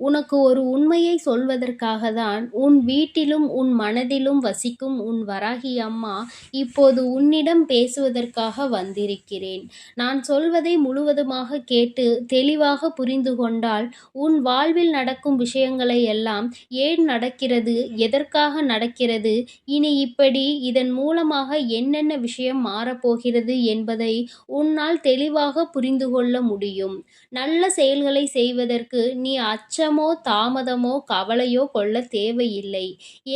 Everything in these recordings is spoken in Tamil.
உனக்கு ஒரு உண்மையை சொல்வதற்காக தான் உன் வீட்டிலும் உன் மனதிலும் வசிக்கும் உன் வராகி அம்மா இப்போது உன்னிடம் பேசுவதற்காக வந்திருக்கிறேன். நான் சொல்வதை முழுவதுமாக கேட்டு தெளிவாக புரிந்து கொண்டால் உன் வாழ்வில் நடக்கும் விஷயங்களை எல்லாம் ஏன் நடக்கிறது எதற்காக நடக்கிறது இனி இப்படி இதன் மூலமாக என்னென்ன விஷயம் மாறப்போகிறது என்பதை உன்னால் தெளிவாக புரிந்து கொள்ள முடியும். நல்ல செயல்களை செய்வதற்கு நீ அச்சம் தாமதமோ கவலையோ கொள்ள தேவையில்லை.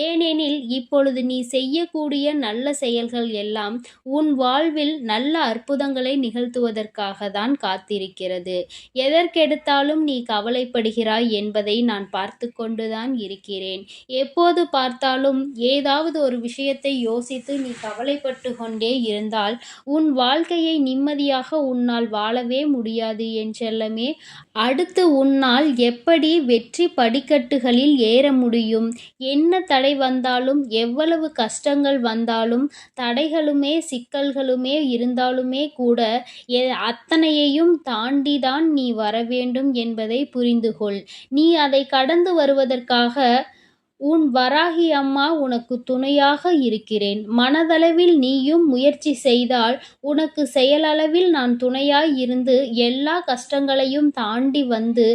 ஏனெனில் இப்பொழுது நீ செய்யக்கூடிய நல்ல செயல்கள் எல்லாம் உன் வாழ்வில் நல்ல அற்புதங்களை நிகழ்த்துவதற்காக தான் காத்திருக்கிறது. எதற்கெடுத்தாலும் நீ கவலைப்படுகிறாய் என்பதை நான் பார்த்து கொண்டுதான் இருக்கிறேன். எப்போது பார்த்தாலும் ஏதாவது ஒரு விஷயத்தை யோசித்து நீ கவலைப்பட்டு கொண்டே இருந்தால் உன் வாழ்க்கையை நிம்மதியாக உன்னால் வாழவே முடியாது என் செல்லமே. அடுத்து உன்னால் எப்படி வெற்றி படிக்கட்டுகளில் ஏற முடியும்? என்ன தடை வந்தாலும் எவ்வளவு கஷ்டங்கள் வந்தாலும் தடைகளுமே சிக்கல்களுமே இருந்தாலுமே கூட எ- அத்தனையையும் தாண்டி தான் நீ வர வேண்டும் என்பதை புரிந்து கொள் நீ அதை கடந்து வருவதற்காக உன் வராகி அம்மா உனக்கு துணையாக இருக்கிறேன். மனதளவில் நீயும் முயற்சி செய்தால் உனக்கு செயலளவில் நான் துணையாய் இருந்து எல்லா கஷ்டங்களையும் தாண்டி வந்து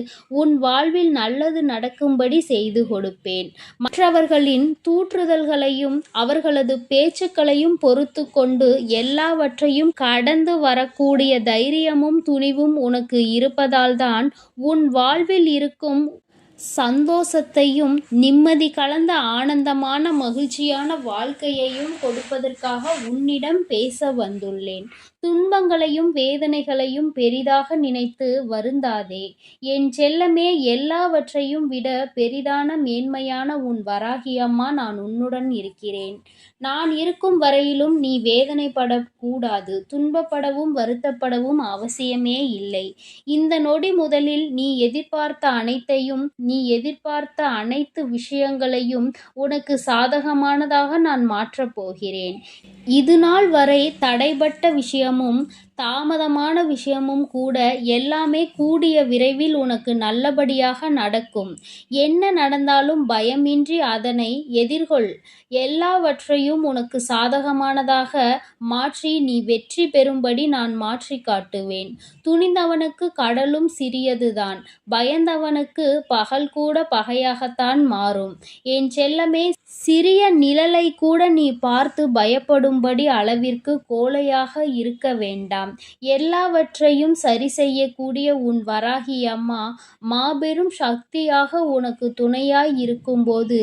உன் வாழ்வில் நல்லது நடக்கும்படி செய்து கொடுப்பேன். மற்றவர்களின் தூற்றுதல்களையும் அவர்களது பேச்சுக்களையும் பொறுத்து கொண்டு எல்லாவற்றையும் கடந்து வரக்கூடிய தைரியமும் துணிவும் உனக்கு இருப்பதால்தான் உன் வாழ்வில் இருக்கும் சந்தோஷத்தையும் நிம்மதி கலந்த ஆனந்தமான மகிழ்ச்சியான வாழ்க்கையையும் கொடுப்பதற்காக உன்னிடம் பேச வந்துள்ளேன். துன்பங்களையும் வேதனைகளையும் பெரிதாக நினைத்து வருந்தாதே. என் செல்லமே எல்லாவற்றையும் விட பெரிதான மேன்மையான உன் வராகி அம்மா நான் உன்னுடன் இருக்கிறேன். நான் இருக்கும் வரையிலும் நீ வேதனைப்படக்கூடாது துன்பப்படவும் வருத்தப்படவும் அவசியமே இல்லை. இந்த நொடி முதலில் நீ எதிர்பார்த்த அனைத்தையும் நீ எதிர்பார்த்த அனைத்து விஷயங்களையும் உனக்கு சாதகமானதாக நான் மாற்றப் போகிறேன். இது நாள் வரை தடைபட்ட விஷயமும் தாமதமான விஷயமும் கூட எல்லாமே கூடிய விரைவில் உனக்கு நல்லபடியாக நடக்கும். என்ன நடந்தாலும் பயமின்றி அதனை எதிர்கொள். எல்லாவற்றையும் உனக்கு சாதகமானதாக மாற்றி நீ வெற்றி பெறும்படி நான் மாற்றி காட்டுவேன். துணிந்தவனுக்கு கடலும் சிறியதுதான். பயந்தவனுக்கு பகல் கூட பகையாகத்தான் மாறும். என் செல்லமே சிறிய நிழலை கூட நீ பார்த்து பயப்படும்படி அளவிற்கு கோழையாக இருக்க வேண்டாம். எல்லாவற்றையும் சரி செய்யக்கூடிய உன் வராகி அம்மா மாபெரும் சக்தியாக உனக்கு துணையாய் இருக்கும்போது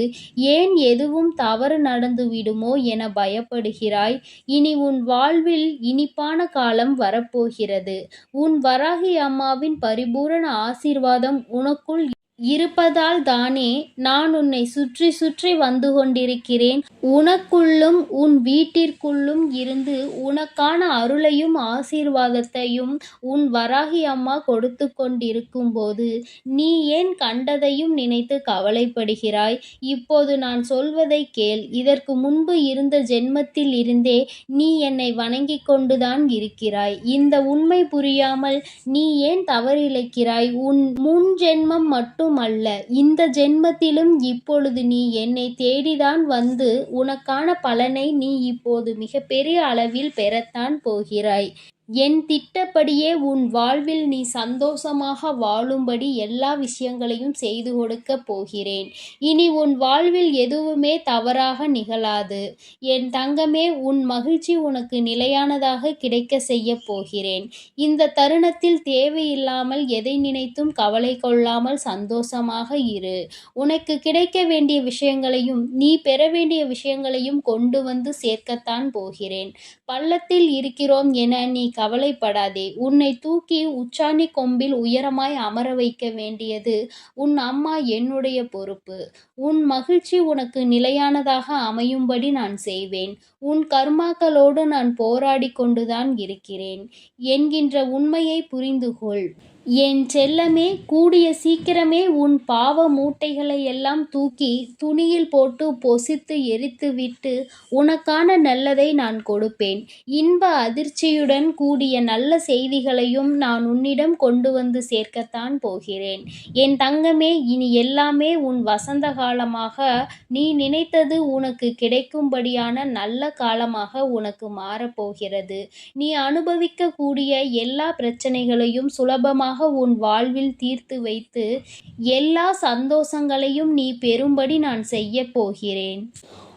ஏன் எதுவும் தவறு நடந்து விடுமோ என பயப்படுகிறாய்? இனி உன் வாழ்வில் இனிப்பான காலம் வரப்போகிறது. உன் வராகி அம்மாவின் பரிபூரண ஆசீர்வாதம் உனக்குள் இருப்பதால் தானே நான் உன்னை சுற்றி சுற்றி வந்து கொண்டிருக்கிறேன். உனக்குள்ளும் உன் வீட்டிற்குள்ளும் இருந்து உனக்கான அருளையும் ஆசீர்வாதத்தையும் உன் வராகி அம்மா கொடுத்து கொண்டிருக்கும் போது நீ ஏன் கண்டதையும் நினைத்து கவலைப்படுகிறாய்? இப்போது நான் சொல்வதை கேள். இதற்கு முன்பு இருந்த ஜென்மத்தில் இருந்தே நீ என்னை வணங்கிக் கொண்டுதான் இருக்கிறாய். இந்த உண்மை புரியாமல் நீ ஏன் தவறிழைக்கிறாய்? உன் முன் ஜென்மம் மட்டும் மட்டுமல்ல இந்த ஜென்மத்திலும் இப்பொழுது நீ என்னை தேடிதான் வந்து உனக்கான பலனை நீ இப்போது மிகப்பெரிய அளவில் பெறத்தான் போகிறாய். என் திட்டப்படியே உன் வாழ்வில் நீ சந்தோஷமாக வாழும்படி எல்லா விஷயங்களையும் செய்து கொடுக்க போகிறேன். இனி உன் வாழ்வில் எதுவுமே தவறாக நிகழாது. என் தங்கமே உன் மகிழ்ச்சி உனக்கு நிலையானதாக கிடைக்க செய்ய போகிறேன். இந்த தருணத்தில் தேவையில்லாமல் எதை நினைத்தும் கவலை கொள்ளாமல் சந்தோஷமாக இரு. உனக்கு கிடைக்க வேண்டிய விஷயங்களையும் நீ பெற வேண்டிய விஷயங்களையும் கொண்டு வந்து சேர்க்கத்தான் போகிறேன். பள்ளத்தில் இருக்கிறோம் என நீ கவலைப்படாதே. உன்னை தூக்கி உச்சாணி கொம்பில் உயரமாய் அமர வைக்க வேண்டியது உன் அம்மா என்னுடைய பொறுப்பு. உன் மகிழ்ச்சி உனக்கு நிலையானதாக அமையும்படி நான் செய்வேன். உன் கர்மாக்களோடு நான் போராடி கொண்டுதான் இருக்கிறேன். என்கின்ற உண்மையை புரிந்துகொள். என் செல்லமே கூடிய சீக்கிரமே உன் பாவ மூட்டைகளை எல்லாம் தூக்கி துணியில் போட்டு பொசித்து எரித்துவிட்டு உனக்கான நல்லதை நான் கொடுப்பேன். இன்ப அதிர்ச்சியுடன் கூடிய நல்ல செய்திகளையும் நான் உன்னிடம் கொண்டு வந்து சேர்க்கத்தான் போகிறேன். என் தங்கமே இனி எல்லாமே உன் வசந்த காலமாக நீ நினைத்தது உனக்கு கிடைக்கும்படியான நல்ல காலமாக உனக்கு மாறப்போகிறது. நீ அனுபவிக்கக்கூடிய எல்லா பிரச்சனைகளையும் சுலபமாக உன் வாழ்வில் தீர்த்து வைத்து எல்லா சந்தோஷங்களையும் நீ பெறும்படி நான் செய்யப் போகிறேன்.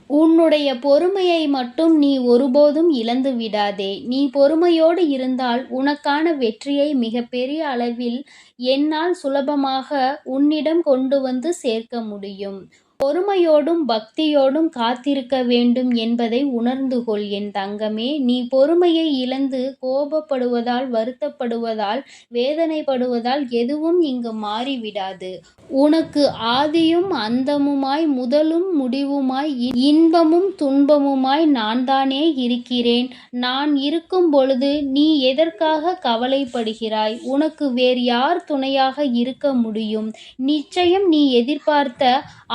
உன்னுடைய பொறுமையை மட்டும் நீ ஒருபோதும் இழந்து விடாதே. நீ பொறுமையோடு இருந்தால் உனக்கான வெற்றியை மிகப்பெரிய அளவில் என்னால் சுலபமாக உன்னிடம் கொண்டு வந்து சேர்க்க முடியும். பொறுமையோடும் பக்தியோடும் காத்திருக்க வேண்டும் என்பதை உணர்ந்து கொள் என் தங்கமே. நீ பொறுமையை இழந்து கோபப்படுவதால் வருத்தப்படுவதால் வேதனைப்படுவதால் எதுவும் இங்கு மாறிவிடாது. உனக்கு ஆதியும் அந்தமுமாய் முதலும் முடிவுமாய் இன்பமும் துன்பமுமாய் நான் தானே இருக்கிறேன். நான் இருக்கும் பொழுது நீ எதற்காக கவலைப்படுகிறாய்? உனக்கு வேறு யார் துணையாக இருக்க முடியும்? நிச்சயம் நீ எதிர்பார்த்த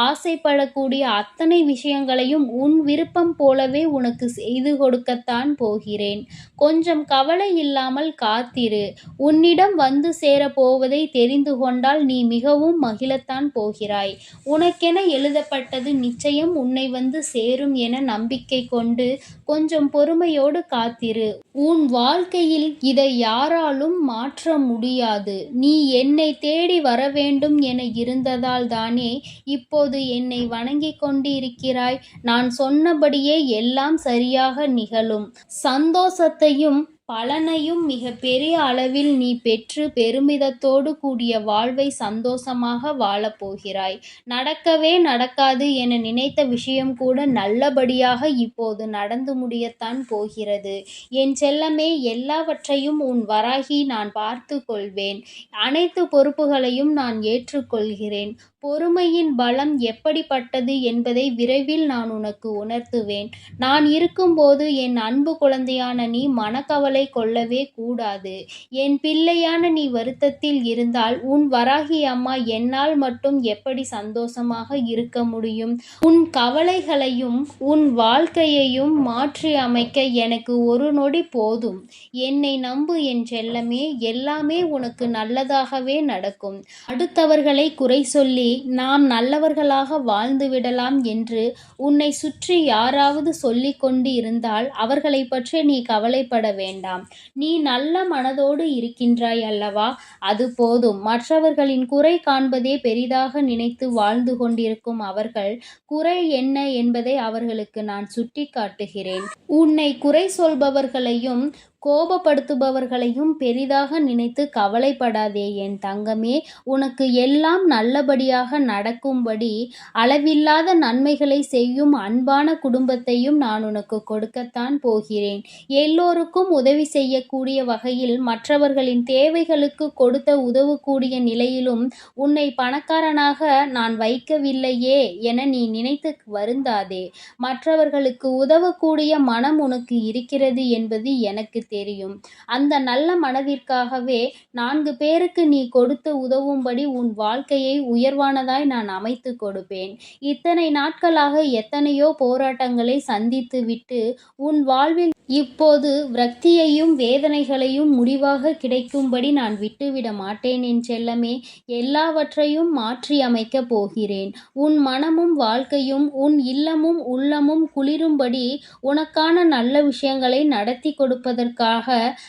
ஆசை ஆசைப்படக்கூடிய அத்தனை விஷயங்களையும் உன் விருப்பம் போலவே உனக்கு செய்து கொடுக்கத்தான் போகிறேன். கொஞ்சம் கவலை இல்லாமல் காத்திரு. உன்னிடம் வந்து சேரப் போவதை தெரிந்து கொண்டால் நீ மிகவும் மகிழத்தான் போகிறாய். உனக்கென எழுதப்பட்டது நிச்சயம் உன்னை வந்து சேரும் என நம்பிக்கை கொண்டு கொஞ்சம் பொறுமையோடு காத்திரு. உன் வாழ்க்கையில் இதை யாராலும் மாற்ற முடியாது. நீ என்னை தேடி வர வேண்டும் என இருந்ததால் தானே இப்போது என் என்னை வணங்கிக் கொண்டிருக்கிறாய். நான் சொன்னபடியே எல்லாம் சரியாக நிகழும். சந்தோஷத்தையும் பலனையும் மிக பெரிய அளவில் நீ பெற்று பெருமிதத்தோடு கூடிய வாழ்வை சந்தோஷமாக வாழப்போகிறாய் நடக்கவே நடக்காது என நினைத்த விஷயம் கூட நல்லபடியாக இப்போது நடந்து முடியத்தான் போகிறது. என் செல்லமே எல்லாவற்றையும் உன் வராகி நான் பார்த்து கொள்வேன். அனைத்து பொறுப்புகளையும் நான் ஏற்றுக்கொள்கிறேன். பொறுமையின் பலம் எப்படிப்பட்டது என்பதை விரைவில் நான் உனக்கு உணர்த்துவேன். நான் இருக்கும்போது என் அன்பு குழந்தையான நீ மனக்கவலை கொள்ளவே கூடாது. என் பிள்ளையான நீ வருத்தத்தில் இருந்தால் உன் வராகி அம்மா என்னால் மட்டும் எப்படி சந்தோஷமாக இருக்க முடியும்? உன் கவலைகளையும் உன் வாழ்க்கையையும் மாற்றி அமைக்க எனக்கு ஒரு நொடி போதும். என்னை நம்பு என் செல்லமே எல்லாமே உனக்கு நல்லதாகவே நடக்கும். அடுத்தவர்களை குறை சொல்லி நாம் நல்லவர்களாக வாழ்ந்து விடலாம் என்று உன்னை சுற்றி யாராவது சொல்லிக் கொண்டு இருந்தால் அவர்களை பற்றி நீ கவலைப்பட வேண்டாம். நீ நல்ல மனதோடு இருக்கின்றாய் அல்லவா? அது போதும். மற்றவர்களின் குறை காண்பதே பெரிதாக நினைத்து வாழ்ந்து கொண்டிருக்கும் அவர்கள் குறை என்ன என்பதை அவர்களுக்கு நான் சுட்டி காட்டுகிறேன் உன்னை குறை சொல்பவர்களையும் கோபப்படுத்துபவர்களையும் பெரிதாக நினைத்து கவலைப்படாதே என் தங்கமே. உனக்கு எல்லாம் நல்லபடியாக நடக்கும்படி அளவில்லாத நன்மைகளை செய்யும் அன்பான குடும்பத்தையும் நான் உனக்கு கொடுக்கத்தான் போகிறேன். எல்லோருக்கும் உதவி செய்யக்கூடிய வகையில் மற்றவர்களின் தேவைகளுக்கு கொடுத்த உதவக்கூடிய நிலையிலும் உன்னை பணக்காரனாக நான் வைக்கவில்லையே என நீ நினைத்து வருந்தாதே. மற்றவர்களுக்கு உதவக்கூடிய மனம் உனக்கு இருக்கிறது என்பது எனக்கு தெரியும். அந்த நல்ல மனதிற்காகவே நான்கு பேருக்கு நீ கொடுத்து உதவும்படி உன் வாழ்க்கையை உயர்வானதாய் நான் அமைத்து கொடுப்பேன். இத்தனை நாட்களாக எத்தனையோ போராட்டங்களை சந்தித்து விட்டு உன் வாழ்வில் இப்போது விரக்தியையும் வேதனைகளையும் முடிவாக கிடைக்கும்படி நான் விட்டுவிட மாட்டேன் என் செல்லமே. எல்லாவற்றையும் மாற்றி அமைக்கப் போகிறேன். உன் மனமும் வாழ்க்கையும் உன் இல்லமும் உள்ளமும் குளிரும்படி உனக்கான நல்ல விஷயங்களை நடத்தி கொடுப்பதற்காக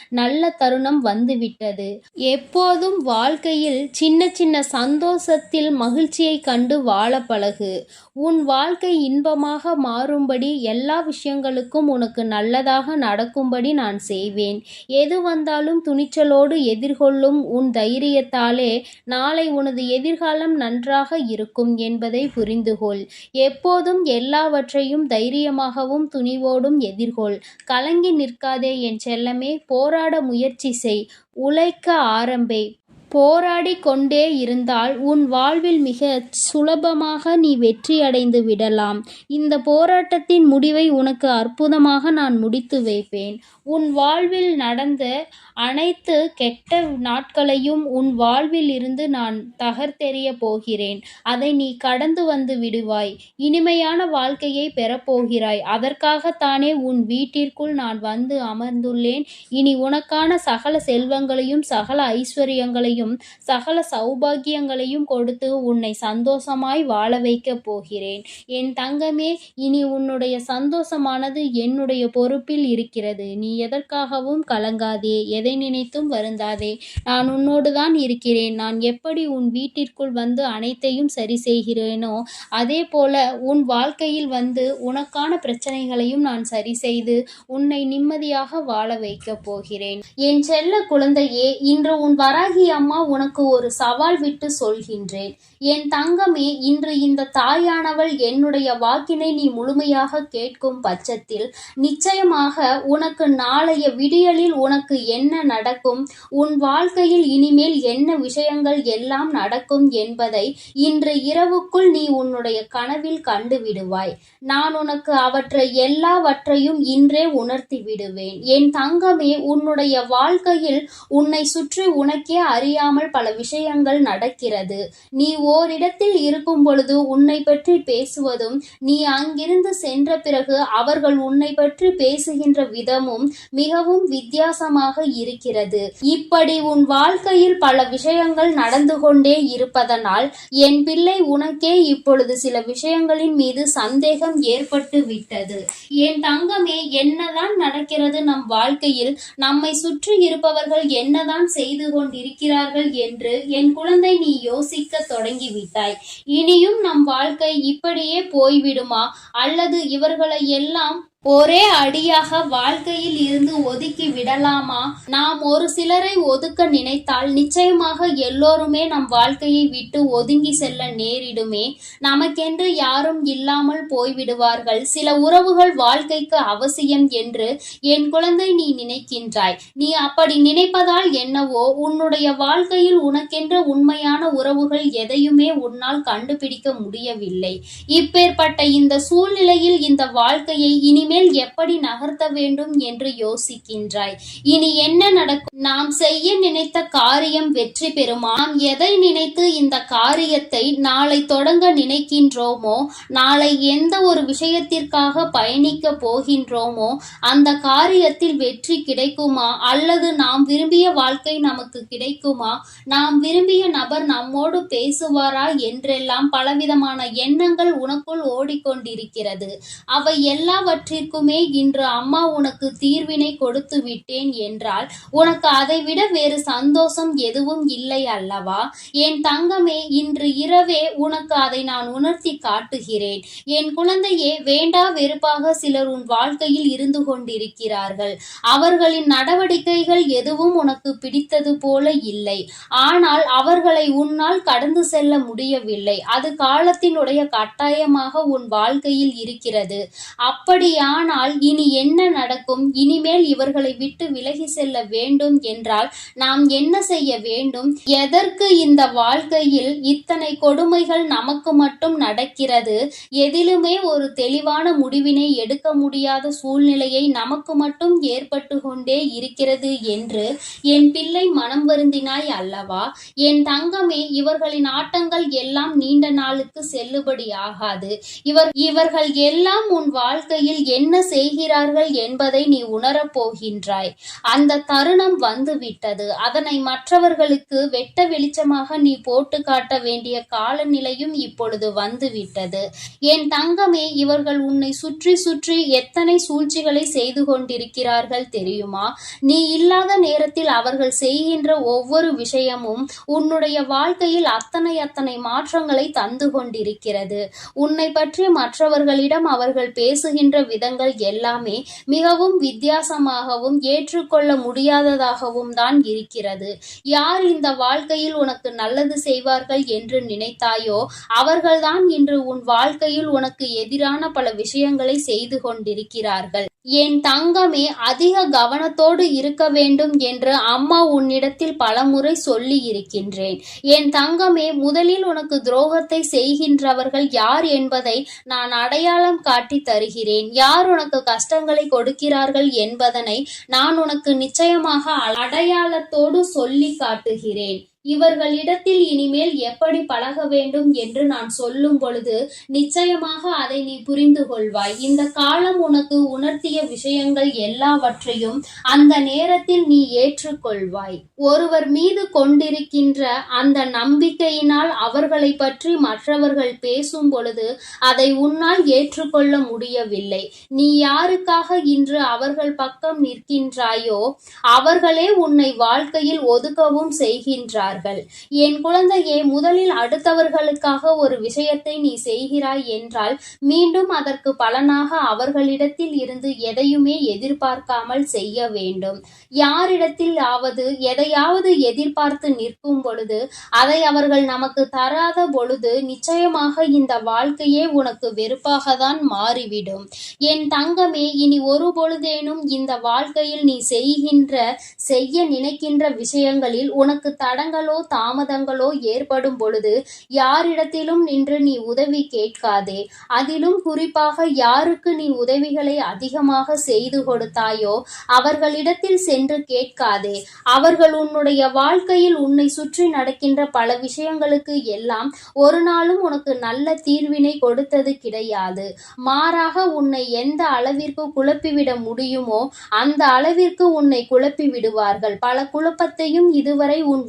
நல்ல தருணம் வந்துவிட்டது. எப்போதும் வாழ்க்கையில் சின்ன சின்ன சந்தோஷத்தில் மகிழ்ச்சியை கண்டு வாழ பழகு. உன் வாழ்க்கை இன்பமாக மாறும்படி எல்லா விஷயங்களுக்கும் உனக்கு நல்லதாக நடக்கும்படி நான் செய்வேன். எது வந்தாலும் துணிச்சலோடு எதிர்கொள்ளும் உன் தைரியத்தாலே நாளை உனது எதிர்காலம் நன்றாக இருக்கும் என்பதை புரிந்துகொள். எப்போதும் எல்லாவற்றையும் தைரியமாகவும் துணிவோடும் எதிர்கொள். கலங்கி நிற்காதே என் எல்லாமே போராட முயற்சி செய் உழைக்க ஆரம்பே. போராடிக் கொண்டே இருந்தால் உன் வாழ்வில் மிக சுலபமாக நீ வெற்றியடைந்து விடலாம். இந்த போராட்டத்தின் முடிவை உனக்கு அற்புதமாக நான் முடித்து வைப்பேன். உன் வாழ்வில் நடந்த அனைத்து கெட்ட நாட்களையும் உன் வாழ்வில் இருந்து நான் தகர்த்தெறிய போகிறேன். அதை நீ கடந்து வந்து விடுவாய். இனிமையான வாழ்க்கையை பெறப்போகிறாய். அதற்காகத்தானே உன் வீட்டிற்குள் நான் வந்து அமர்ந்துள்ளேன். இனி உனக்கான சகல செல்வங்களையும் சகல ஐஸ்வர்யங்களையும் சகல சௌபாகியங்களையும் கொடுத்து உன்னை சந்தோஷமாய் வாழ வைக்கப் போகிறேன். என் தங்கமே இனி உன்னுடைய சந்தோஷமானது என்னுடைய பொறுப்பில் இருக்கிறது. நீ எதற்காகவும் கலங்காதே எதை நினைத்தும் வருந்தாதே. நான் உன்னோடு தான் இருக்கிறேன். நான் எப்படி உன் வீட்டிற்குள் வந்து அனைத்தையும் சரி செய்கிறேனோ அதே போல உன் வாழ்க்கையில் வந்து உனக்கான பிரச்சனைகளையும் நான் சரி செய்து உன்னை நிம்மதியாக வாழ வைக்கப் போகிறேன். என் செல்ல குழந்தையே இன்று உன் வராகி அம்மா உனக்கு ஒரு சவால் விட்டு சொல்கின்றேன். என் தங்கமே இன்று இந்த தாயானவள் என்னுடைய வாக்கினை நீ முழுமையாக கேட்கும் பட்சத்தில் நிச்சயமாக உனக்கு நாளைய விடியலில் உனக்கு என்ன நடக்கும்? உன் வாழ்க்கையில் இனிமேல் என்ன விஷயங்கள் எல்லாம் நடக்கும் என்பதை இன்று இரவுக்குள் நீ உன்னுடைய கனவில் கண்டு விடுவாய். நான் உனக்கு அவற்றை எல்லாவற்றையும் இன்றே உணர்த்தி விடுவேன். என் தங்கமே உன்னுடைய வாழ்க்கையில் உன்னை சுற்றி உனக்கே அறியாமல் பல விஷயங்கள் நடக்கிறது. நீ ஓரிடத்தில் இருக்கும் பொழுது உன்னை பற்றி பேசுவதும் நீ அங்கிருந்து சென்ற பிறகு அவர்கள் உன்னை பற்றி பேசுகின்ற விதமும் மிகவும் வித்தியாசமாக இருக்கிறது. இப்படி உன் வாழ்க்கையில் பல விஷயங்கள் நடந்து கொண்டே இருப்பதனால் என் பிள்ளை உனக்கே இப்பொழுது சில விஷயங்களின் மீது சந்தேகம் ஏற்பட்டு விட்டது. என் தங்கமே என்னதான் நடக்கிறது நம் வாழ்க்கையில்? நம்மை சுற்றி இருப்பவர்கள் என்னதான் செய்து கொண்டிருக்கிறார்கள் என்று என் குழந்தை நீ யோசிக்க தொடங்கிவிட்டாய். இனியும் நம் வாழ்க்கை இப்படியே போய்விடுமா? அல்லது இவர்களை எல்லாம் ஒரே அடியாக வாழ்க்கையில் இருந்து ஒதுக்கி விடலாமா? நாம் ஒரு சிலரை ஒதுக்க நினைத்தால் நிச்சயமாக எல்லோருமே நம் வாழ்க்கையை விட்டு ஒதுங்கி செல்ல நேரிடுமே. நமக்கென்று யாரும் இல்லாமல் போய்விடுவார்கள். சில உறவுகள் வாழ்க்கைக்கு அவசியம் என்று என் குழந்தை நீ நினைக்கின்றாய். நீ அப்படி நினைப்பதால் என்னவோ உன்னுடைய வாழ்க்கையில் உனக்கென்று உண்மையான உறவுகள் எதையுமே உன்னால் கண்டுபிடிக்க முடியவில்லை. இப்பேற்பட்ட இந்த சூழ்நிலையில் இந்த வாழ்க்கையை இனிமேல் எப்படி நகர்த்த வேண்டும் என்று யோசிக்கின்றாய். இனி என்ன நடக்கும்? நாம் செய்ய நினைத்த காரியம் வெற்றி பெறுமா? நாம் எதை நினைத்து இந்த காரியத்தை நாளை தொடங்க நினைக்கின்றோமோ நாளை எந்த ஒரு விஷயத்திற்காக பயணிக்க போகின்றோமோ அந்த காரியத்தில் வெற்றி கிடைக்குமா? அல்லது நாம் விரும்பிய வாழ்க்கை நமக்கு கிடைக்குமா? நாம் விரும்பிய நபர் நம்மோடு பேசுவாரா? என்றெல்லாம் பலவிதமான எண்ணங்கள் உனக்குள் ஓடிக்கொண்டிருக்கிறது. அவை எல்லாவற்றிற்கும் இன்று அம்மா உனக்கு தீர்வினை கொடுத்து விட்டேன் என்றால் உனக்கு அதைவிட வேறு சந்தோஷம் எதுவும் இல்லை அல்லவா? என் தங்கமே இன்று இரவே உனக்கு அதை நான் உணர்த்தி காட்டுகிறேன். என் குழந்தையே வேண்டா வெறுப்பாக சிலர் உன் வாழ்க்கையில் இருந்து கொண்டிருக்கிறார்கள். அவர்களின் நடவடிக்கைகள் எதுவும் உனக்கு பிடித்தது போல இல்லை. ஆனால் அவர்களை உன்னால் கடந்து செல்ல முடியவில்லை. அது காலத்தினுடைய கட்டாயமாக உன் வாழ்க்கையில் இருக்கிறது. அப்படியா? ஆனால் இனி என்ன நடக்கும்? இனிமேல் இவர்களை விட்டு விலகி செல்ல வேண்டும் என்றால் நாம் என்ன செய்ய வேண்டும்? எதற்கு இந்த வாழ்க்கையில் இத்தனை கொடுமைகள் நமக்கு மட்டும் நடக்கிறது? எதிலுமே ஒரு தெளிவான முடிவினை எடுக்க முடியாத சூழ்நிலையை நமக்கு மட்டும் ஏற்பட்டு கொண்டே இருக்கிறது என்று என் பிள்ளை மனம் வருந்தினாய் அல்லவா? என் தங்கமே இவர்களின் ஆட்டங்கள் எல்லாம் நீண்ட நாளுக்கு செல்லுபடி ஆகாது இவர் இவர்கள் எல்லாம் உன் வாழ்க்கையில் என்ன செய்கிறார்கள் என்பதை நீ உணரப் போகின்றாய். அந்த தருணம் வந்துவிட்டது. அதனை மற்றவர்களுக்கு வெட்ட வெளிச்சமாக நீ போட்டு காட்ட வேண்டிய காலநிலையும் இப்பொழுது வந்துவிட்டது. என் தங்கமே இவர்கள் உன்னை சுற்றி சுற்றி எத்தனை சூழ்ச்சிகளை செய்து கொண்டிருக்கிறார்கள் தெரியுமா? நீ இல்லாத நேரத்தில் அவர்கள் செய்கின்ற ஒவ்வொரு விஷயமும் உன்னுடைய வாழ்க்கையில் அத்தனை அத்தனை மாற்றங்களை தந்து கொண்டிருக்கிறது. உன்னை பற்றி மற்றவர்களிடம் அவர்கள் பேசுகின்ற வித விதங்கள் எல்லாமே மிகவும் வித்தியாசமாகவும் ஏற்றுக்கொள்ள முடியாததாகவும் தான் இருக்கிறது. யார் இந்த வாழ்க்கையில் உனக்கு நல்லது செய்வார்கள் என்று நினைத்தாயோ அவர்கள்தான் இன்று உன் வாழ்க்கையில் உனக்கு எதிரான பல விஷயங்களை செய்து கொண்டிருக்கிறார்கள். என் தங்கமே அதிக கவனத்தோடு இருக்க வேண்டும் என்று அம்மா உன்னிடத்தில் பலமுறை சொல்லி இருக்கின்றேன் என் தங்கமே முதலில் உனக்கு துரோகத்தை செய்கின்றவர்கள் யார் என்பதை நான் அடையாளம் காட்டி தருகிறேன். யார் உனக்கு கஷ்டங்களை கொடுக்கிறார்கள் என்பதனை நான் உனக்கு நிச்சயமாக அடையாளத்தோடு சொல்லி காட்டுகிறேன். இவர்களிடத்தில் இனிமேல் எப்படி பழக வேண்டும் என்று நான் சொல்லும் பொழுது நிச்சயமாக அதை நீ புரிந்து கொள்வாய். இந்த காலம் உனக்கு உணர்த்திய விஷயங்கள் எல்லாவற்றையும் அந்த நேரத்தில் நீ ஏற்றுக்கொள்வாய். ஒருவர் மீது கொண்டிருக்கின்ற அந்த நம்பிக்கையினால் அவர்களை பற்றி மற்றவர்கள் பேசும் பொழுது அதை உன்னால் ஏற்றுக்கொள்ள முடியவில்லை. நீ யாருக்காக இன்று அவர்கள் பக்கம் நிற்கின்றாயோ அவர்களே உன்னை வாழ்க்கையில் ஒதுக்கவும் செய்கின்றார்கள் என் குழந்தையே முதலில் அடுத்தவர்களுக்காக ஒரு விஷயத்தை நீ செய்கிறாய் என்றால் மீண்டும் அதற்கு பலனாக அவர்களிடத்தில் இருந்து எதையுமே எதிர்பார்க்காமல் செய்ய வேண்டும். யாரிடத்தில் ஆவது எதையாவது எதிர்பார்த்து நிற்கும் பொழுது அதை அவர்கள் நமக்கு தராத பொழுது நிச்சயமாக இந்த வாழ்க்கையே உனக்கு வெறுப்பாக தான் மாறிவிடும். என் தங்கமே இனி ஒரு பொழுதேனும் இந்த வாழ்க்கையில் நீ செய்கின்ற செய்ய நினைக்கின்ற விஷயங்களில் உனக்கு தடங்கள் தாமதங்களோ ஏற்படும் பொழுது யாரிடத்திலும் நின்று நீ உதவி கேட்காதே. அதிலும் குறிப்பாக யாருக்கு நீ உதவிகளை அதிகமாக செய்து கொடுத்தாயோ அவர்களிடத்தில் சென்று கேட்காதே. அவர்கள் உன்னுடைய வாழ்க்கையில் உன்னை சுற்றி நடக்கின்ற பல விஷயங்களுக்கு எல்லாம் ஒரு நாளும் உனக்கு நல்ல தீர்வினை கொடுத்தது கிடையாது. மாறாக உன்னை எந்த அளவிற்கு குழப்பிவிட முடியுமோ அந்த அளவிற்கு உன்னை குழப்பி விடுவார்கள் பல குழப்பத்தையும் இதுவரை உன்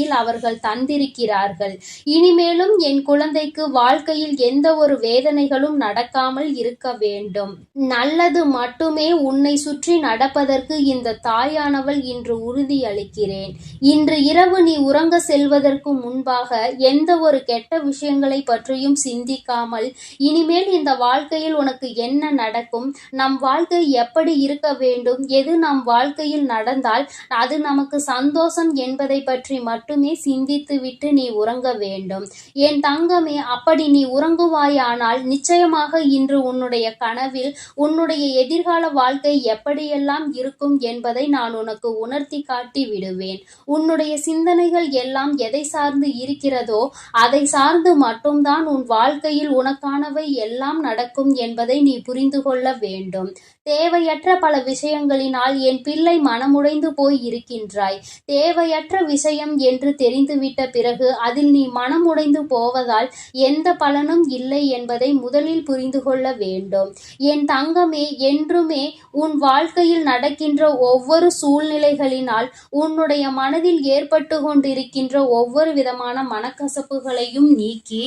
வாழ்க்கையில் அவர்கள் தந்திருக்கிறார்கள். இனிமேலும் என் குழந்தைக்கு வாழ்க்கையில் எந்த ஒரு வேதனைகளும் நடக்காமல் இருக்க வேண்டும். நல்லது மட்டுமே உன்னை சுற்றி நடப்பதற்கு இந்த தாயானவள் இன்று உறுதியளிக்கிறேன். இன்று இரவு நீ உறங்க செல்வதற்கு முன்பாக எந்த ஒரு கெட்ட விஷயங்களை பற்றியும் சிந்திக்காமல் இனிமேல் இந்த வாழ்க்கையில் உனக்கு என்ன நடக்கும் நம் வாழ்க்கை எப்படி இருக்க வேண்டும் எது நம் வாழ்க்கையில் நடந்தால் அது நமக்கு சந்தோஷம் என்பதை பற்றி மட்டும் சிந்தித்து விட்டு நீ உறங்க வேண்டும். என் தங்கமே அப்படி நீ உறங்குவாயானால் நிச்சயமாக இன்று உன்னுடைய கனவில் உன்னுடைய எதிர்கால வாழ்க்கை எப்படியெல்லாம் இருக்கும் என்பதை நான் உனக்கு உணர்த்தி காட்டி விடுவேன். உன்னுடைய சிந்தனைகள் எல்லாம் எதை சார்ந்து இருக்கிறதோ அதை சார்ந்து மட்டும்தான் உன் வாழ்க்கையில் உனக்கானவை எல்லாம் நடக்கும் என்பதை நீ புரிந்து கொள்ள வேண்டும். தேவையற்ற பல விஷயங்களினால் என் பிள்ளை மனமுடைந்து போய் இருக்கின்றாய். தேவையற்ற விஷயம் என்று தெரிந்துவிட்ட பிறகு அதில் நீ மனமுடைந்து போவதால் எந்த பலனும் இல்லை என்பதை முதலில் புரிந்து கொள்ள வேண்டும். என் தங்கமே என்றுமே உன் வாழ்க்கையில் நடக்கின்ற ஒவ்வொரு சூழ்நிலைகளினால் உன்னுடைய மனதில் ஏற்பட்டு கொண்டிருக்கின்ற ஒவ்வொரு விதமான மனக்கசப்புகளையும் நீக்கி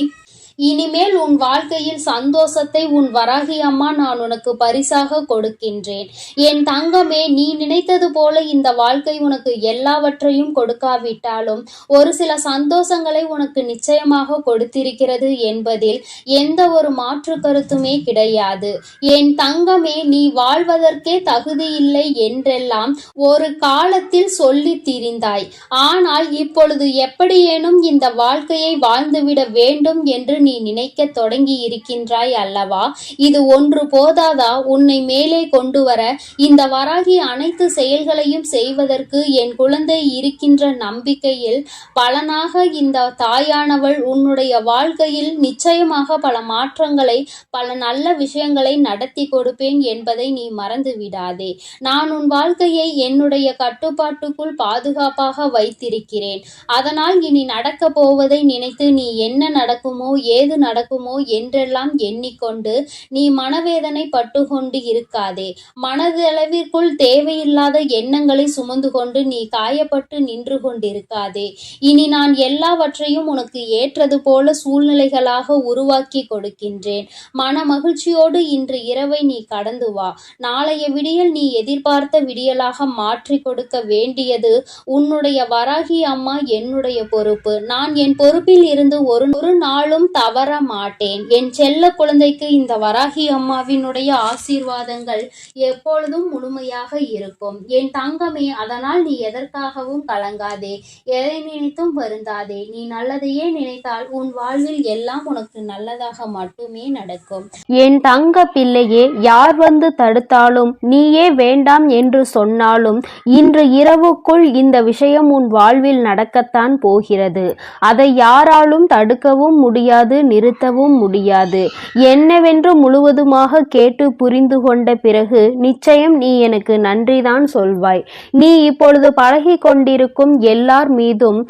இனிமேல் உன் வாழ்க்கையில் சந்தோஷத்தை உன் வராகி அம்மா நான் உனக்கு பரிசாக கொடுக்கின்றேன். என் தங்கமே நீ நினைத்தது போல இந்த வாழ்க்கை உனக்கு எல்லாவற்றையும் கொடுக்காவிட்டாலும் ஒரு சில சந்தோஷங்களை உனக்கு நிச்சயமாக கொடுத்திருக்கிறது என்பதில் எந்த ஒரு மாற்று கருத்துமே கிடையாது. என் தங்கமே நீ வாழ்வதற்கே தகுதியில்லை என்றெல்லாம் ஒரு காலத்தில் சொல்லி திரிந்தாய். ஆனால் இப்பொழுது எப்படியேனும் இந்த வாழ்க்கையை வாழ்ந்துவிட வேண்டும் என்று நீ நினைக்க தொடங்கி இருக்கின்றாய் அல்லவா? இது ஒன்று போதாதா? உன்னை மேலே கொண்டு வர இந்த வராகி அனைத்து செயல்களையும் செய்வதற்கு என் குழந்தை இருக்கின்ற நம்பிக்கையில் பலனாக இந்த தாயானவள் உன்னுடைய வாழ்க்கையில் நிச்சயமாக பல மாற்றங்களை பல நல்ல விஷயங்களை நடத்தி கொடுப்பேன் என்பதை நீ மறந்து விடாதே நான் உன் வாழ்க்கையை என்னுடைய கட்டுப்பாட்டுக்குள் பாதுகாப்பாக வைத்திருக்கிறேன். அதனால் இனி நடக்கப் போவதை நினைத்து நீ என்ன நடக்குமோ ஏது நடக்குமோ என்றெல்லாம் எண்ணிக்கொண்டு நீ மனவேதனை பட்டுக்கொண்டு இருக்காதே. மனதளவிற்குள் தேவையில்லாத எண்ணங்களை சுமந்து கொண்டு நீ காயப்பட்டு நின்று கொண்டிருக்காதே. இனி நான் எல்லாவற்றையும் உனக்கு ஏற்றது போல சூழ்நிலைகளாக உருவாக்கி கொடுக்கின்றேன். மன மகிழ்ச்சியோடு இன்று இரவை நீ கடந்து வா. நாளைய விடியல் நீ எதிர்பார்த்த விடியலாக மாற்றி கொடுக்க வேண்டியது உன்னுடைய வராகி அம்மா என்னுடைய பொறுப்பு. நான் என் பொறுப்பில் இருந்து ஒரு ஒரு நாளும் தவற மாட்டேன் என் செல்ல குழந்தைக்கு இந்த வராகி அம்மாவினுடைய ஆசீர்வாதங்கள் எப்பொழுதும் முழுமையாக இருக்கும். என் தங்கமே அதனால் நீ எதற்காகவும் கலங்காதே. எதை நினைத்தும் வருந்தாதே. நீ நல்லதையே நினைத்தால் உன் வாழ்வில் எல்லாம் உனக்கு நல்லதாக மட்டுமே நடக்கும். என் தங்க பிள்ளையே யார் வந்து தடுத்தாலும் நீயே வேண்டாம் என்று சொன்னாலும் இன்று இரவுக்குள் இந்த விஷயம் உன் வாழ்வில் நடக்கத்தான் போகிறது. அதை யாராலும் தடுக்கவும் முடியாது. நிறுத்தவும் முடியாது. என்னவென்று முழுவதுமாக கேட்டு புரிந்து கொண்ட பிறகு நிச்சயம் நீ எனக்கு நன்றிதான் சொல்வாய். நீ இப்பொழுது பழகி கொண்டிருக்கும் எல்லார் மீதும்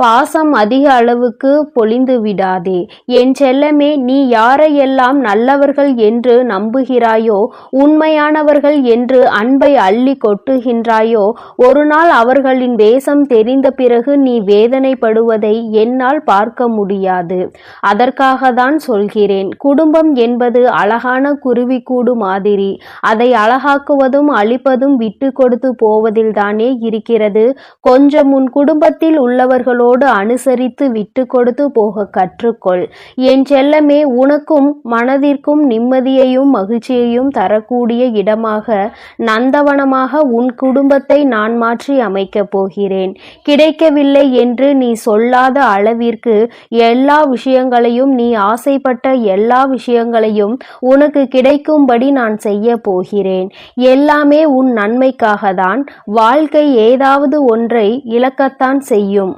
பாசம் அதிக அளவுக்கு பொழிந்து விடாதே. என் செல்லமே நீ யாரையெல்லாம் நல்லவர்கள் என்று நம்புகிறாயோ உண்மையானவர்கள் என்று அன்பை அள்ளி கொட்டுகின்றாயோ ஒரு நாள் அவர்களின் வேஷம் தெரிந்த பிறகு நீ வேதனைப்படுவதை என்னால் பார்க்க முடியாது. அதற்காக தான் சொல்கிறேன் குடும்பம் என்பது அழகான குருவிக்கூடு மாதிரி. அதை அழகாக்குவதும் அழிப்பதும் விட்டு கொடுத்து போவதில்தானே இருக்கிறது. கொஞ்சம் உன் குடும்பத்தில் உள்ளவர்களோ உள்ளவர்களோடு அனுசரித்து விட்டு கொடுத்து போக கற்றுக்கொள். என் செல்லமே உனக்கும் மனதிற்கும் நிம்மதியையும் மகிழ்ச்சியையும் தரக்கூடிய இடமாக நந்தவனமாக உன் குடும்பத்தை நான் மாற்றி அமைக்கப் போகிறேன். கிடைக்கவில்லை என்று நீ சொல்லாத அளவிற்கு எல்லா விஷயங்களையும் நீ ஆசைப்பட்ட எல்லா விஷயங்களையும் உனக்கு கிடைக்கும்படி நான் செய்ய போகிறேன். எல்லாமே உன் நன்மைக்காக தான் வாழ்க்கை ஏதாவது ஒன்றை இழக்கத்தான் செய்யும்.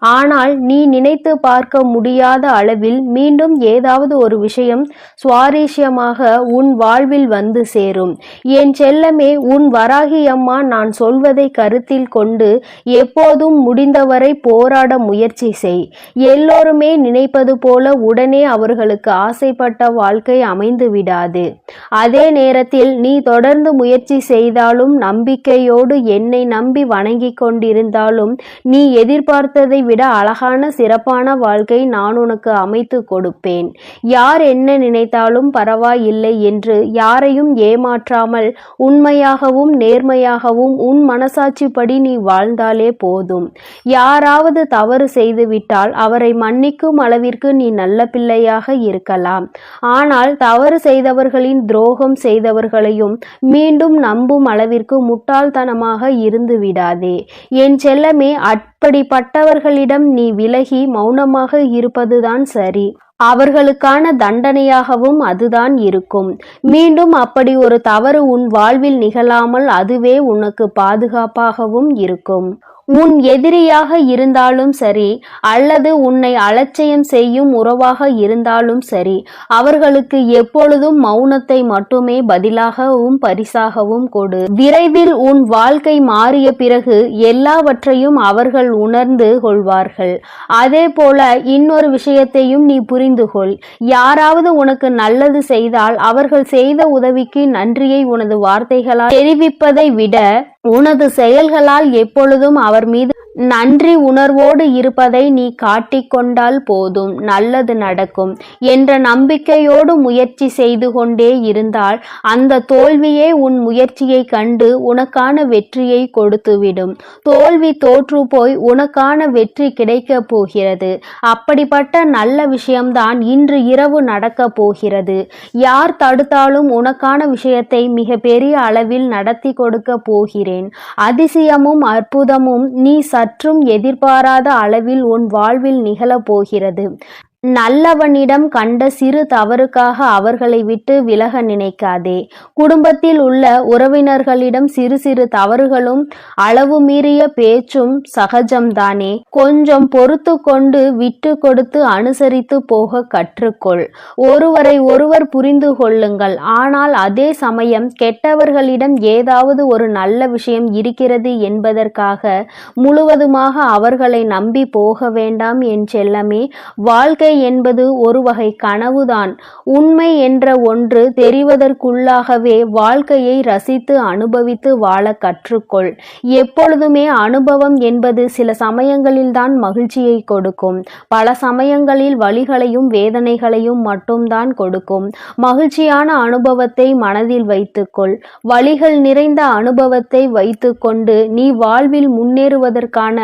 ஆனால் நீ நினைத்து பார்க்க முடியாத அளவில் மீண்டும் ஏதாவது ஒரு விஷயம் சுவாரஸ்யமாக உன் வாழ்வில் வந்து சேரும். என் செல்லமே உன் வராகி அம்மா நான் சொல்வதை கருத்தில் கொண்டு எப்போதும் முடிந்தவரை போராட முயற்சி செய். எல்லோருமே நினைப்பது போல உடனே அவர்களுக்கு ஆசைப்பட்ட வாழ்க்கை அமைந்து விடாது. அதே நேரத்தில் நீ தொடர்ந்து முயற்சி செய்தாலும் நம்பிக்கையோடு என்னை நம்பி வணங்கிக் கொண்டிருந்தாலும் நீ எதிர்பார்த்ததை விட அழகான சிறப்பான வாழ்க்கை நான் உனக்கு அமைத்து கொடுப்பேன். யார் என்ன நினைத்தாலும் பரவாயில்லை என்று யாரையும் ஏமாற்றாமல் உண்மையாகவும் நேர்மையாகவும் உன் மனசாட்சிப்படி நீ வாழ்ந்தாலே போதும். யாராவது தவறு செய்துவிட்டால் அவரை மன்னிக்கும் அளவிற்கு நீ நல்ல பிள்ளையாக இருக்கலாம். ஆனால் தவறு செய்தவர்களின் துரோகம் செய்தவர்களையும் மீண்டும் நம்பும் அளவிற்கு முட்டாள்தனமாக இருந்து விடாதே என் செல்லமே அப்படிப்பட்டவர்கள் அப்படிப்பட்டவர்களிடம் நீ விலகி மௌனமாக இருப்பதுதான் சரி. அவர்களுக்கான தண்டனையாகவும் அதுதான் இருக்கும். மீண்டும் அப்படி ஒரு தவறு உன் வாழ்வில் நிகழாமல் அதுவே உனக்கு பாதுகாப்பாகவும் இருக்கும். உன் எதிரியாக இருந்தாலும் சரி அல்லது உன்னை அலட்சியம் செய்யும் உறவாக இருந்தாலும் சரி அவர்களுக்கு எப்பொழுதும் மௌனத்தை மட்டுமே பதிலாகவும் பரிசாகவும் கொடு. விரைவில் உன் வாழ்க்கை மாறிய பிறகு எல்லாவற்றையும் அவர்கள் உணர்ந்து கொள்வார்கள். அதே போல இன்னொரு விஷயத்தையும் நீ புரிந்து கொள். யாராவது உனக்கு நல்லது செய்தால் அவர்கள் செய்த உதவிக்கு நன்றியை உனது வார்த்தைகளால் தெரிவிப்பதை விட உனது செயல்களால் எப்பொழுதும் அவர் மீது நன்றி உணர்வோடு இருப்பதை நீ காட்டிக்கொண்டால் போதும் நல்லது நடக்கும் என்ற நம்பிக்கையோடு முயற்சி செய்து கொண்டே இருந்தால் அந்த தோல்வியே உன் முயற்சியை கண்டு உனக்கான வெற்றியை கொடுத்துவிடும். தோல்வி தோற்று போய் உனக்கான வெற்றி கிடைக்கப் போகிறது. அப்படிப்பட்ட நல்ல விஷயம்தான் இன்று இரவு நடக்கப் போகிறது. யார் தடுத்தாலும் உனக்கான விஷயத்தை மிக பெரிய அளவில் நடத்தி கொடுக்க போகிறேன். அதிசயமும் அற்புதமும் நீ மற்றும் எதிர்பாராத அளவில் உன் வாழ்வில் நிகழப் போகிறது. நல்லவனிடம் கண்ட சிறு தவறுக்காக அவர்களை விட்டு விலக நினைக்காதே. குடும்பத்தில் உள்ள உறவினர்களிடம் சிறு சிறு தவறுகளும் அளவு மீறிய பேச்சும் சகஜம்தானே. கொஞ்சம் பொறுத்து கொண்டு விட்டு கொடுத்து அனுசரித்து போக கற்றுக்கொள். ஒருவரை ஒருவர் புரிந்து கொள்ளுங்கள். ஆனால் அதே சமயம் கெட்டவர்களிடம் ஏதாவது ஒரு நல்ல விஷயம் இருக்கிறது என்பதற்காக முழுவதுமாக அவர்களை நம்பி போக வேண்டாம் என் செல்லமே. வாழ்க்கை என்பது ஒரு வகை கனவுதான். உண்மை என்ற ஒன்று தெரிவதற்குள்ளாகவே வாழ்க்கையை ரசித்து அனுபவித்து வாழ கற்றுக்கொள். எப்பொழுதுமே அனுபவம் என்பது சில சமயங்களில்தான் மகிழ்ச்சியை கொடுக்கும். பல சமயங்களில் வலிகளையும் வேதனைகளையும் மட்டும்தான் கொடுக்கும். மகிழ்ச்சியான அனுபவத்தை மனதில் வைத்துக்கொள். வழிகள் நிறைந்த அனுபவத்தை வைத்துக்கொண்டு நீ வாழ்வில் முன்னேறுவதற்கான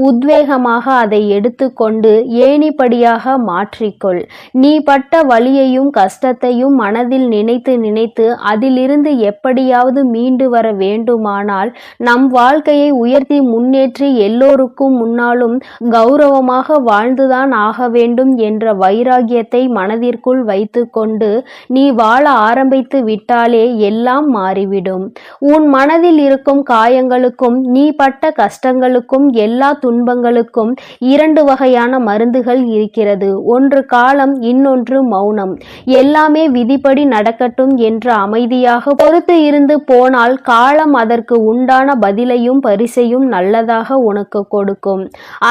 உத்வேகமாக அதை எடுத்துக்கொண்டு ஏணிப்படியாக மாற்றிக்கொள். நீ பட்ட வலியையும் கஷ்டத்தையும் மனதில் நினைத்து நினைத்து அதிலிருந்து எப்படியாவது மீண்டு வர வேண்டுமானால் நம் வாழ்க்கையை உயர்த்தி முன்னேற்றி எல்லோருக்கும் முன்னாலும் கௌரவமாக வாழ்ந்துதான் ஆக வேண்டும் என்ற வைராகியத்தை மனதிற்குள் வைத்துக்கொண்டு நீ வாழ ஆரம்பித்து விட்டாலே எல்லாம் மாறிவிடும். உன் மனதில் இருக்கும் காயங்களுக்கும் நீ பட்ட கஷ்டங்களுக்கும் எல்லா துன்பங்களுக்கும் இரண்டு வகையான மருந்துகள் இருக்கிறது. ஒன்று காலம் இன்னொன்று மௌனம். எல்லாமே விதிப்படி நடக்கட்டும் என்று அமைதியாக பொறுத்து இருந்து போனால் காலம் அதற்கு உண்டான பதிலையும் பரிசையும் நல்லதாக உனக்கு கொடுக்கும்.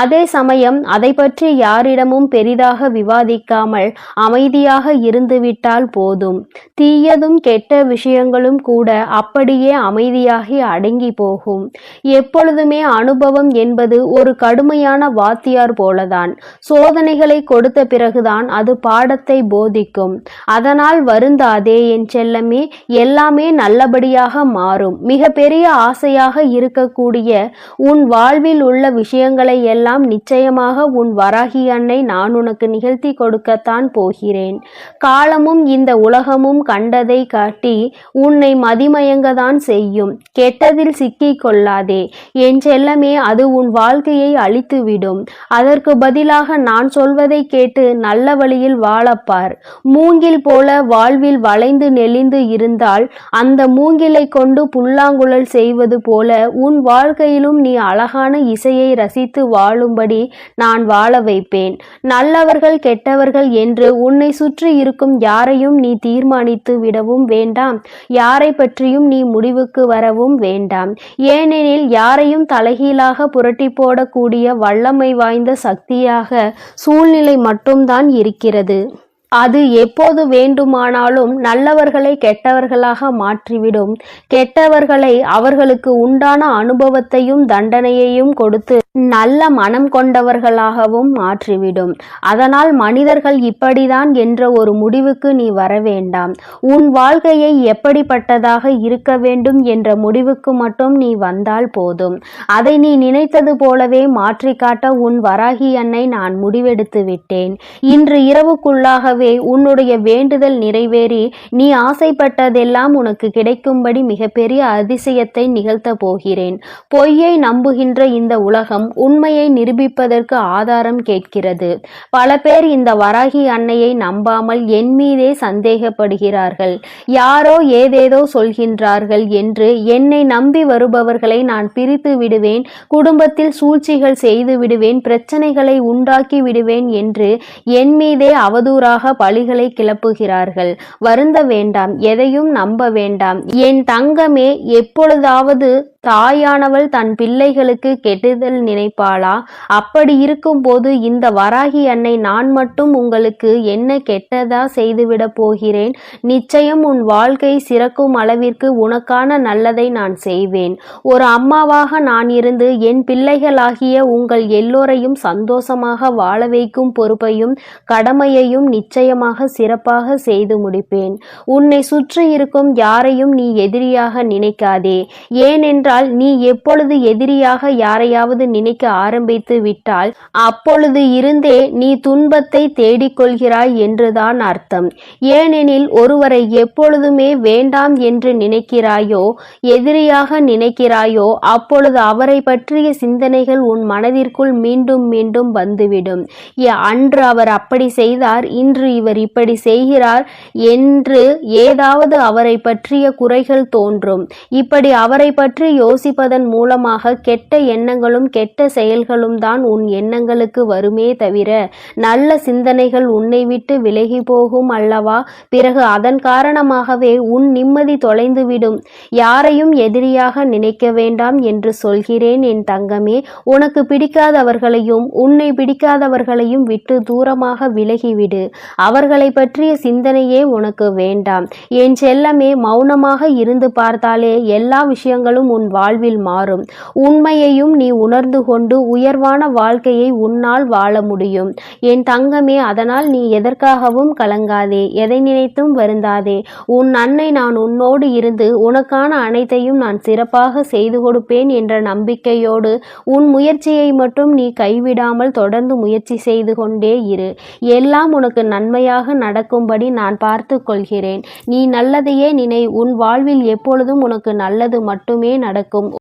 அதே சமயம் அதை பற்றி யாரிடமும் பெரிதாக விவாதிக்காமல் அமைதியாக இருந்துவிட்டால் போதும். தீயதும் கெட்ட விஷயங்களும் கூட அப்படியே அமைதியாகி அடங்கி போகும். எப்பொழுதுமே அனுபவம் என்பது ஒரு கடுமையான வாத்தியார் போலதான். சோதனைகளை கொடுத்த பிறகுதான் அது பாடத்தை போதிக்கும். அதனால் வருந்தாதே என் செல்லமே எல்லாமே நல்லபடியாக மாறும். மிக பெரிய ஆசையாக இருக்கக்கூடிய உன் வாழ்வில் உள்ள விஷயங்களை எல்லாம் நிச்சயமாக உன் வராகி அன்னை நான் உனக்கு நிகழ்த்தி கொடுக்கத்தான் போகிறேன். காலமும் இந்த உலகமும் கண்டதை காட்டி உன்னை மதிமயங்கதான் செய்யும். கெட்டதில் சிக்கிக் கொள்ளாதே. என் செல்லமே அது உன் வாழ்க்கையை அழித்துவிடும். அதற்கு பதிலாக நான் சொல்வதை கேட்டு நல்ல வழியில் வாழப்பார். மூங்கில் போல வாழ்வில் வளைந்து நெளிந்து இருந்தால் அந்த மூங்கிலை கொண்டு புல்லாங்குழல் செய்வது போல உன் வாழ்க்கையிலும் நீ அழகான இசையை ரசித்து வாழும்படி நான் வாழ வைப்பேன். நல்லவர்கள் கெட்டவர்கள் என்று உன்னை சுற்றி இருக்கும் யாரையும் நீ தீர்மானித்து விடவும் வேண்டாம். யாரை பற்றியும் நீ முடிவுக்கு வரவும் வேண்டாம். ஏனெனில் யாரையும் தலைகீழாக புரட்டி போடக்கூடிய வல்லமை வாய்ந்த சக்தியாக சூழ்நிலை மட்டும்தான் இருக்கிறது. அது எப்போது வேண்டுமானாலும் நல்லவர்களை கெட்டவர்களாக மாற்றிவிடும். கெட்டவர்களை அவர்களுக்கு உண்டான அனுபவத்தையும் தண்டனையையும் கொடுத்து நல்ல மனம் கொண்டவர்களாகவும் மாற்றிவிடும். அதனால் மனிதர்கள் இப்படிதான் என்ற ஒரு முடிவுக்கு நீ வர வேண்டாம். உன் வாழ்க்கையை எப்படிப்பட்டதாக இருக்க வேண்டும் என்ற முடிவுக்கு மட்டும் நீ வந்தால் போதும். அதை நீ நினைத்தது போலவே மாற்றி காட்ட உன் வராகி அன்னை நான் முடிவெடுத்து விட்டேன். இன்று இரவுக்குள்ளாகவே உன்னுடைய வேண்டுதல் நிறைவேறி நீ ஆசைப்பட்டதெல்லாம் உனக்கு கிடைக்கும்படி மிகப்பெரிய அதிசயத்தை நிகழ்த்த போகிறேன். பொய்யை நம்புகின்ற இந்த உலகம் உண்மையை நிரூபிப்பதற்கு ஆதாரம் கேட்கிறது. பல பேர் இந்த வராகி அன்னையை நம்பாமல் என் மீதே சந்தேகப்படுகிறார்கள். யாரோ ஏதேதோ சொல்கின்றார்கள் என்று என்னை நம்பி வருபவர்களை நான் பிரித்து விடுவேன் குடும்பத்தில் சூழ்ச்சிகள் செய்து விடுவேன் பிரச்சனைகளை உண்டாக்கி விடுவேன் என்று என் மீதே அவதூறாக பழிகளை கிளப்புகிறார்கள். வருந்த வேண்டாம் எதையும் நம்ப வேண்டாம். என் தங்கமே எப்பொழுதாவது தாயானவள் தன் பிள்ளைகளுக்கு கெட்டுதல் நினைப்பாளா? அப்படி இருக்கும்போது இந்த வராகி அன்னை நான் மட்டும் உங்களுக்கு என்ன கெட்டதா செய்துவிடப் போகிறேன்? நிச்சயம் உன் வாழ்க்கை சிறக்கும் அளவிற்கு உனக்கான நல்லதை நான் செய்வேன். ஒரு அம்மாவாக நான் இருந்து என் பிள்ளைகளாகிய உங்கள் எல்லோரையும் சந்தோஷமாக வாழ வைக்கும் பொறுப்பையும் கடமையையும் நிச்சயமாக சிறப்பாக செய்து முடிப்பேன். உன்னை சுற்றி இருக்கும் யாரையும் நீ எதிரியாக நினைக்காதே. ஏனென்றால் நீ எப்பொழுது எதிரியாக யாரையாவது நினைக்க ஆரம்பித்து விட்டால் அப்பொழுது இருந்தே நீ துன்பத்தை தேடிக்கொள்கிறாய் என்றுதான் அர்த்தம். ஏனெனில் ஒருவரை எப்பொழுதுமே வேண்டாம் என்று நினைக்கிறாயோ எதிரியாக நினைக்கிறாயோ அப்பொழுது அவரை பற்றிய சிந்தனைகள் உன் மனதிற்குள் மீண்டும் மீண்டும் வந்துவிடும். அன்று அவர் அப்படி செய்தார் இன்று இவர் இப்படி செய்கிறார் என்று ஏதாவது அவரை பற்றிய குறைகள் தோன்றும். இப்படி அவரை பற்றி யோசிப்பதன் மூலமாக கெட்ட எண்ணங்களும் கெட்ட செயல்களும் தான் உன் எண்ணங்களுக்கு வருமே தவிர நல்ல சிந்தனைகள் உன்னை விட்டு விலகி போகும் அல்லவா? பிறகு அதன் காரணமாகவே உன் நிம்மதி தொலைந்துவிடும். யாரையும் எதிரியாக நினைக்க வேண்டாம் என்று சொல்கிறேன் என் தங்கமே. உனக்கு பிடிக்காதவர்களையும் உன்னை பிடிக்காதவர்களையும் விட்டு தூரமாக விலகிவிடு. அவர்களை பற்றிய சிந்தனையே உனக்கு வேண்டாம். என் செல்லமே மௌனமாக இருந்து பார்த்தாலே எல்லா விஷயங்களும் உன் வாழ்வில் மாறும். உண்மையையும் நீ உணர்ந்து கொண்டு உயர்வான வாழ்க்கையை உன்னால் வாழ முடியும். என் தங்கமே அதனால் நீ எதற்காகவும் கலங்காதே எதை நினைத்தும் வருந்தாதே. உன் அன்னை நான் உன்னோடு இருந்து உனக்கான அனைத்தையும் நான் சிறப்பாக செய்து கொடுப்பேன் என்ற நம்பிக்கையோடு உன் முயற்சியை மட்டும் நீ கைவிடாமல் தொடர்ந்து முயற்சி செய்து கொண்டே இரு. எல்லாம் உனக்கு நன்மையாக நடக்கும்படி நான் பார்த்து கொள்கிறேன் நீ நல்லதையே நினை உன் வாழ்வில் எப்பொழுதும் உனக்கு நல்லது மட்டுமே நட நடக்கும்